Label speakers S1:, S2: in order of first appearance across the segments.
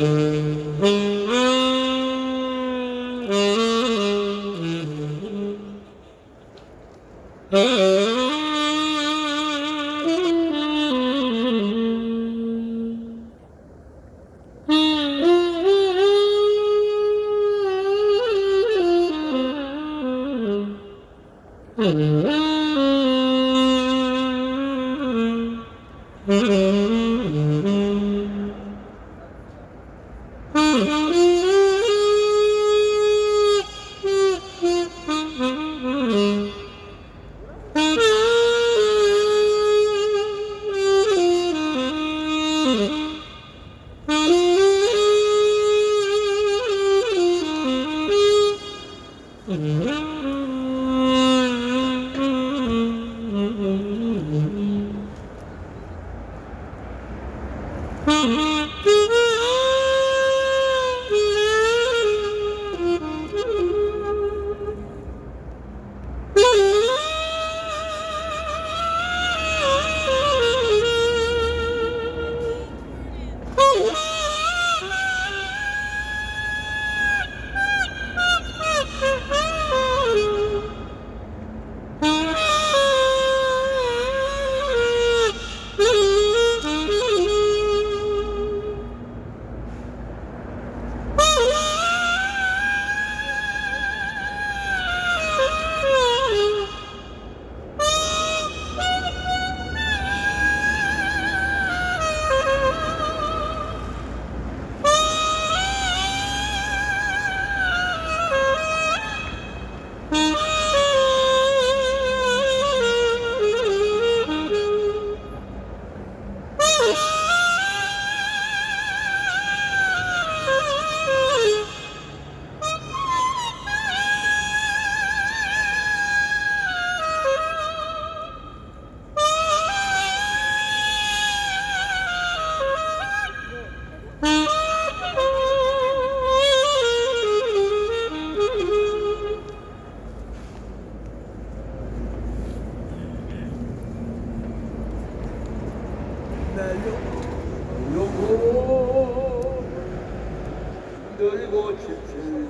S1: 날 늘고 지칠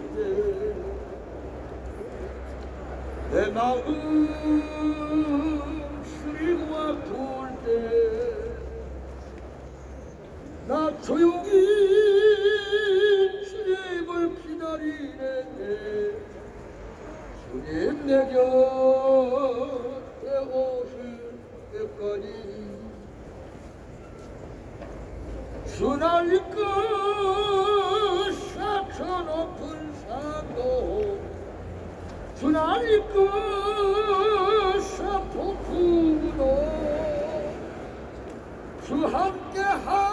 S1: 때내 마음 시리고 아플 때나 조용히 주님을 기다리네 주님 내 곁에 오실 때까지 순할 것 순할 것 샤폭풍도 주 함께 하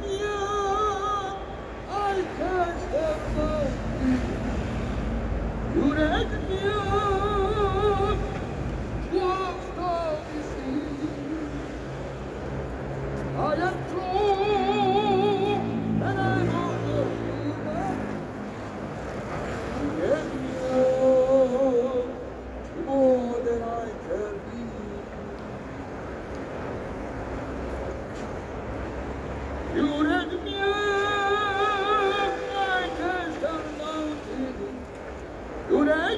S1: Hayat ruhu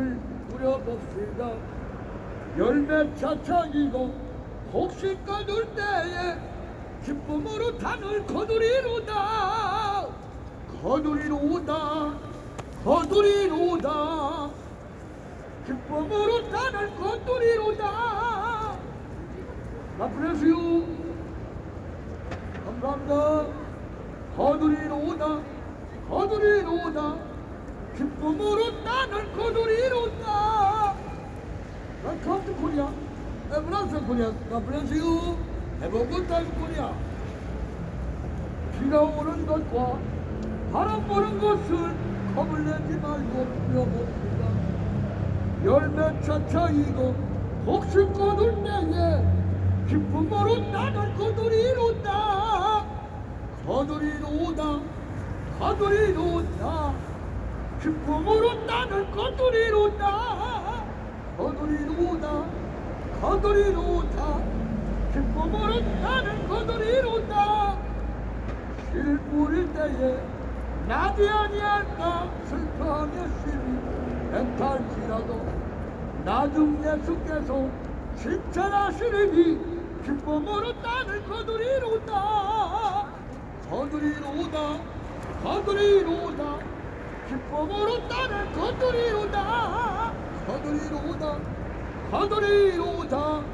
S1: 씨를 뿌려봅시다. 열매 차차이고 혹시 거둘 때에 기쁨으로 단을 거두리로다. 거두리로다. 거두리로다. 기쁨으로 단을 거두리로다. 나쁘레스유 감사합니다. 거두리로다. 거두리로다 기쁨으로 나를 거두리로다. 난 컴투 코리아. 에브라스 코리아. God bless you Have a good time 코리아. 비가 오는 것과 바람 부는 것을 겁을 내지 말고 뛰어봅시다. 열매 차차 이고 혹시 거둘 때에 기쁨으로 나를 거두리로다. 거두리로다. 거두리로다 기쁨으로 나를 거두리로다. 거두리로다. 거두리로다. 기쁨으로 나를 거두리로다. 씨를 뿌릴 때에 나지 아니할까 슬퍼하며 씨를 애탈지라도 나중 예수께서 칭찬하시리니 기쁨으로 나를 거두리로다. 거두리로다. 거두리로다 기쁨으로 나를 거두리로다. 거두리로다. 거두리로다.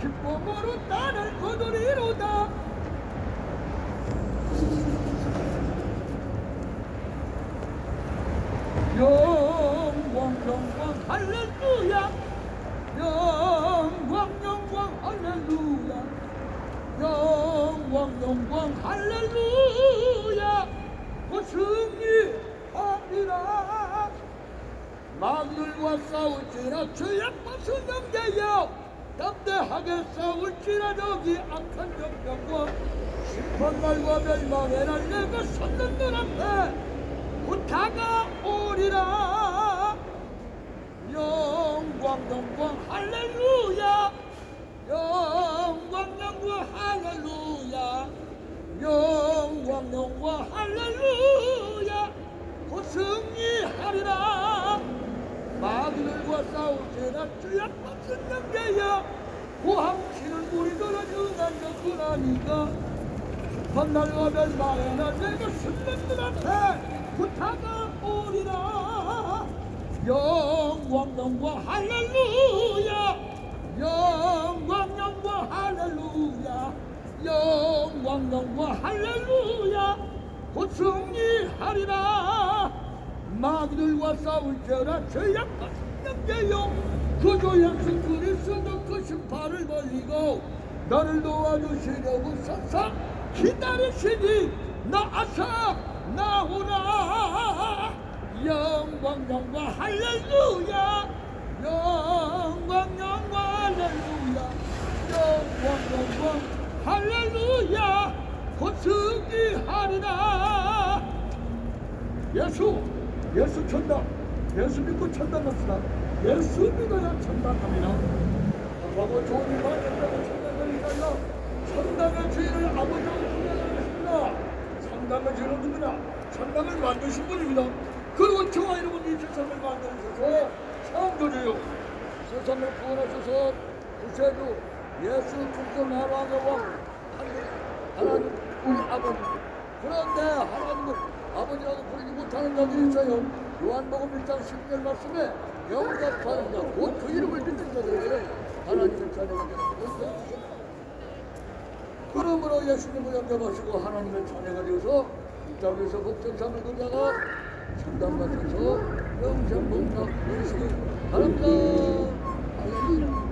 S1: 기쁨으로 나를 거두리로다. 영광 영광 할렐루야. 영광 영광 할렐루야. 영광 영광 할렐루야. 그 승리 하리라 마귀들과 싸울지라 주의 것은 영계여? 담대하게 싸울지라 저기 악한 정병과 심판날과 멸망의 날 내가 섰는 눈앞에 곧 다가오리라. 영광 영광 할렐루야. 영광 영광 할렐루야. 영광 영광 할렐루야 곧 승리하리라. 마귀들과 싸우지나 주야 박선 영계여. 고함치는 우리들은 것뿐아니까. 판날과 멸망의 날 내가 눈앞에 부탁하오리라. 영광 영광 할렐루야. 영광 영광 할렐루야. 영광 영광 할렐루야. 곧 승리하리라 마귀들과 싸울지어라 죄악 영계요. 그조 약속 그리스도 그 심판을 벌리고 너를 도와주시려고 서서 기다리시니 나아서 나오라 영광 영광 할렐루야. 영광 영광 할렐루야. 영광 영광 할렐루야. 곧 승리하리라. 예수 예수 천당 예수 믿고 천당 갑시다. 예수 믿어야 천당 갑니다. 아버지 좋은 일 많이 했다고 천당 가니까요 천당의 주인을 아버지로 부탁하겠습니다. 천당의 주인은 누구냐? 천당을 만드신 분입니다. 그리고 저와 여러분 이 세상을 만들어주셔서 창조주요. 세상을 구원하셔서 구세주 예수 그리스도 나라의 왕 하나님 우리 아버지. 그런데 하나님을 아버지라고 부르지 못하는 자들이 있어요 요한복음 1장 10절 말씀에 영접하는 자 곧 그 이름을 믿는 자들에게는 하나님의 자녀가 되는 것을 그러므로 예수님을 영접하시고 하나님의 자녀가 되어서 이 땅에서 복전상을 그자가 천당 같아서 영생 복락 누리시기 바랍니다. 할렐루야.